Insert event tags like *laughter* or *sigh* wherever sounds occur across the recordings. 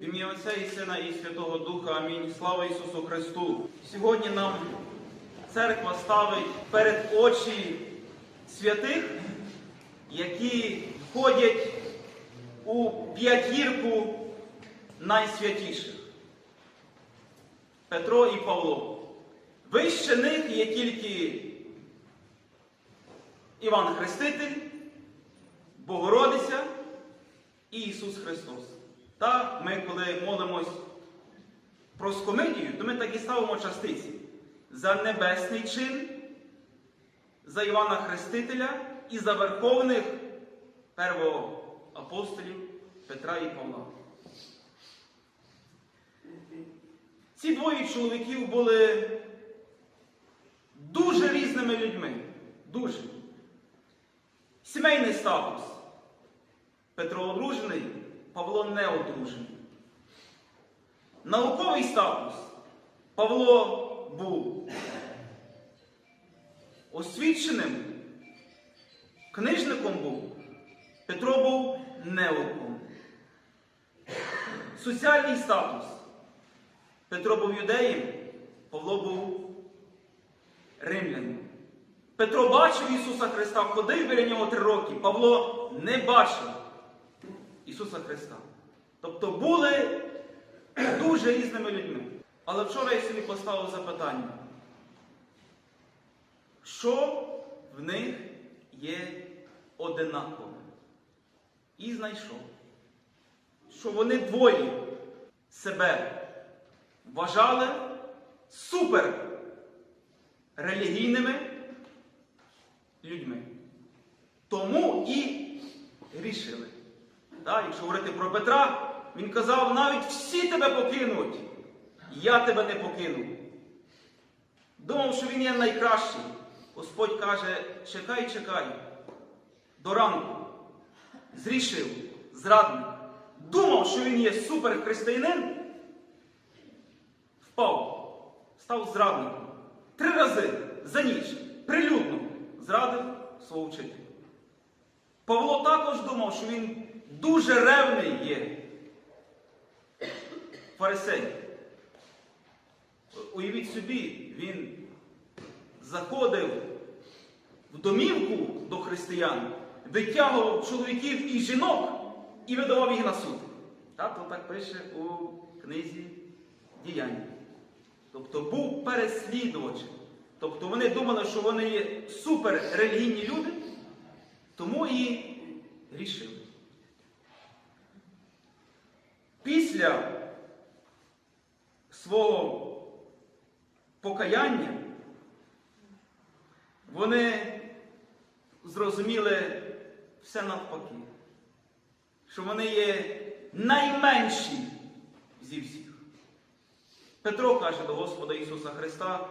В ім'я Отця і Сина і Святого Духа. Амінь. Слава Ісусу Христу! Сьогодні нам церква ставить перед очі святих, які входять у п'ятірку найсвятіших. Петро і Павло. Вище них є тільки Іван Хреститель, Богородиця і Ісус Христос. Та ми, коли молимось про скомидію, то ми так і ставимо частиці за небесний чин, за Івана Хрестителя і за верховних первоапостолів Петра і Павла. Ці двоє чоловіків були дуже різними людьми. Дуже. Сімейний статус. Петро одружений, Павло не одружений. Науковий статус. Павло був освіченим, книжником був, Петро був неуком. Соціальний статус. Петро був юдеєм, Павло був римлянином. Петро бачив Ісуса Христа, ходив біля нього три роки. Павло не бачив Ісуса Христа. Тобто були *clears throat* дуже різними людьми. Але вчора я собі поставив запитання, що в них є одинакове? І знайшов, що вони двоє себе вважали супер релігійними людьми. Тому і рішили. Так, якщо говорити про Петра, він казав, навіть всі тебе покинуть, я тебе не покину. Думав, що він є найкращий. Господь каже, чекай, чекай, до ранку. Зрішив, зрадник. Думав, що він є суперхристиянин, впав, став зрадником. Три рази за ніч прилюдно зрадив свого вчителя. Павло також думав, що він дуже ревний є. Фарисей. Уявіть собі, він заходив в домівку до християн, витягував чоловіків і жінок і видавав їх на суд. Тато так пише у книзі діяння. Тобто був переслідувачем. Тобто вони думали, що вони є суперрелігійні люди, тому і рішили. Після свого покаяння вони зрозуміли все навпаки, що вони є найменші зі всіх. Петро каже до Господа Ісуса Христа,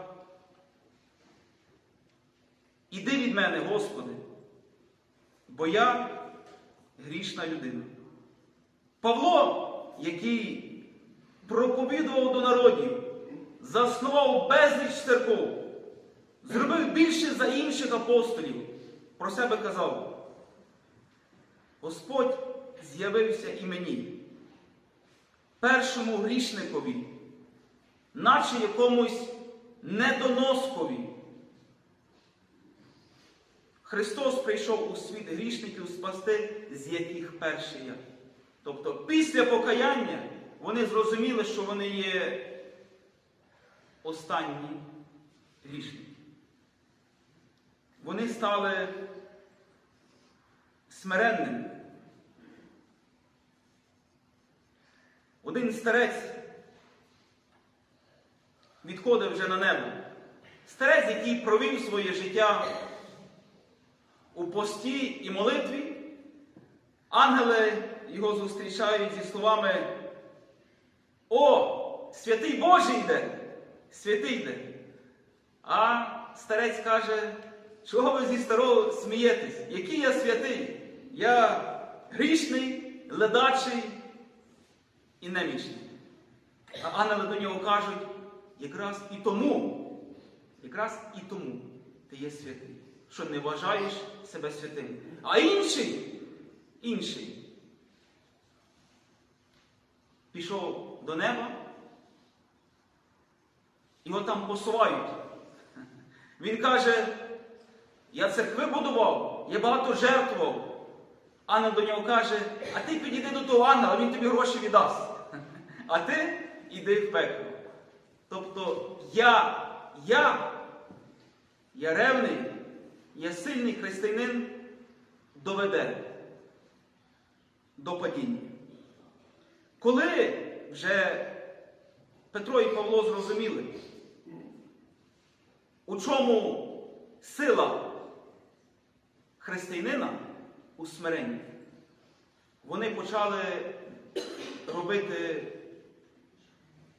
Іди від мене, Господи, бо я грішна людина. Павло, який проповідував до народів, заснував безліч церков, зробив більше за інших апостолів, про себе казав, Господь з'явився і мені, першому грішникові, наче якомусь недоноскові. Христос прийшов у світ грішників спасти, з яких перший я. Тобто, після покаяння вони зрозуміли, що вони є останні грішники. Вони стали смиренними. Один старець відходив вже на небо. Старець, який провів своє життя у пості і молитві, ангели його зустрічають зі словами О, святий Божий йде! Святий йде! А старець каже, чого ви зі старого смієтесь? Який я святий? Я грішний, ледачий і немічний. А ангели до нього кажуть, якраз і тому, якраз і тому ти є святий що не вважаєш себе святим. А інший, інший пішов до неба, його там посувають. Він каже, я церкви будував, я багато жертвував. Ангел до нього каже, а ти підійди до того ангела, він тобі гроші віддасть. А ти йди в пекло. Тобто я, я, я ревний, я сильний християнин доведе до падіння. Коли вже Петро і Павло зрозуміли, у чому сила християнина у смиренні, вони почали робити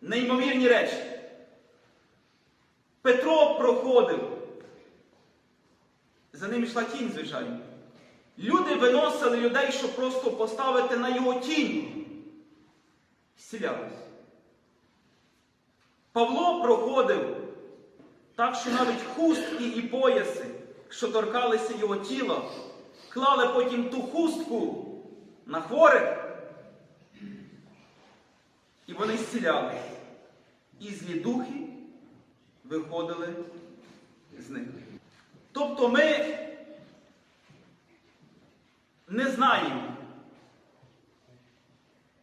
неймовірні речі. Петро проходив, за ним йшла тінь, звичайно. Люди виносили людей, щоб просто поставити на його тінь. Зцілялись. Павло проходив так, що навіть хустки і пояси, що торкалися його тіла, клали потім ту хустку на хворих, і вони зцілялись. І злі духи виходили з них. Тобто ми не знаємо,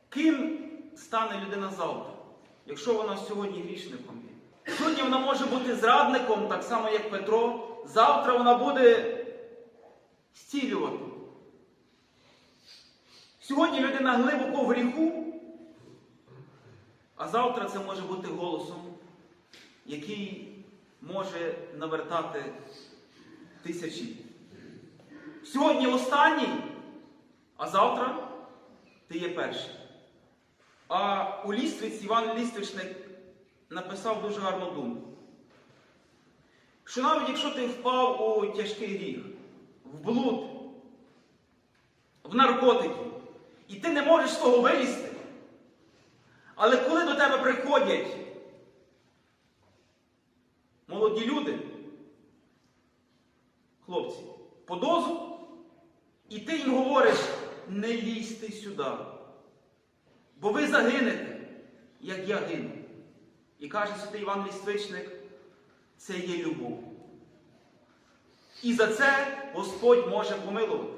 ким стане людина завтра, якщо вона сьогодні грішником є. Сьогодні вона може бути зрадником, так само як Петро. Завтра вона буде зцілювати. Сьогодні людина глибоко в гріху, а завтра це може бути голосом, який може навертати тисячі. Сьогодні останній, а завтра ти є перший. А у Ліствиці Іван Ліствичник написав дуже гарну думку. Що навіть якщо ти впав у тяжкий гріх, в блуд, в наркотики, і ти не можеш з того вилізти, але коли до тебе приходять молоді люди, хлопці, по дозу, і ти їм говориш, не лізьте сюди, бо ви загинете, як я гину. І каже святий Іван Ліствичник, це є любов. І за це Господь може помилувати.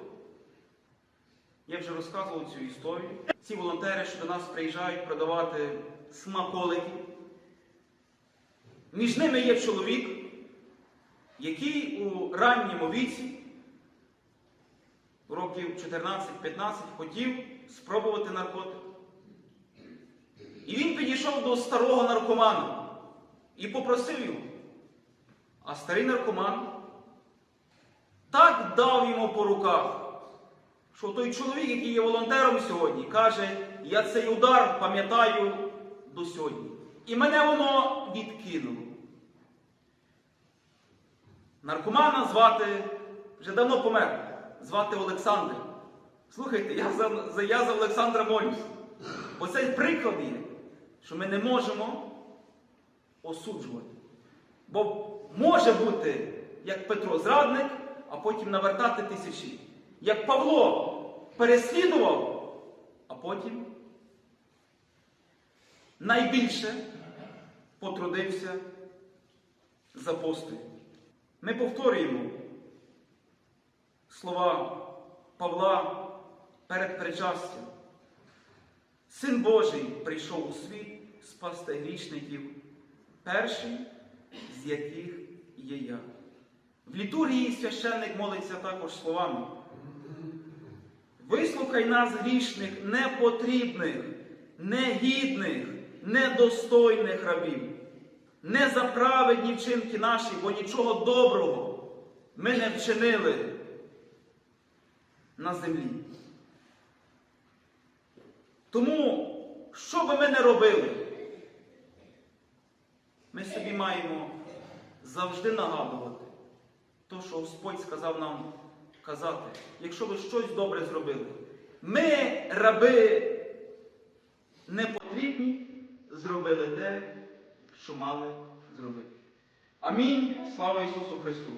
Я вже розказував цю історію. Ці волонтери, що до нас приїжджають продавати смаколики. Між ними є чоловік, який у ранньому віці, років 14-15, хотів спробувати наркотик. І він підійшов до старого наркомана і попросив його. А старий наркоман так дав йому по руках, що той чоловік, який є волонтером сьогодні, каже, я цей удар пам'ятаю до сьогодні. І мене воно відкинуло. Наркомана звати, вже давно помер, звати Олександр. Слухайте, я за, я за Олександра молюсь. Бо це приклад є, що ми не можемо осуджувати. Бо може бути, як Петро, зрадник, а потім навертати тисячі. Як Павло переслідував, а потім найбільше потрудився з апостолів. Ми повторюємо слова Павла перед причастям. Син Божий прийшов у світ спасти грішників, перший з яких є я. В літургії священник молиться також словами. Вислухай нас, грішних, непотрібних, негідних, недостойних рабів, не за праведні вчинки наші, бо нічого доброго ми не вчинили на землі. Тому, що би ми не робили, ми собі маємо завжди нагадувати то, що Господь сказав нам казати, якщо ви щось добре зробили. Ми, раби непотрібні, зробили те, що мали зробити. Амінь. Слава Ісусу Христу!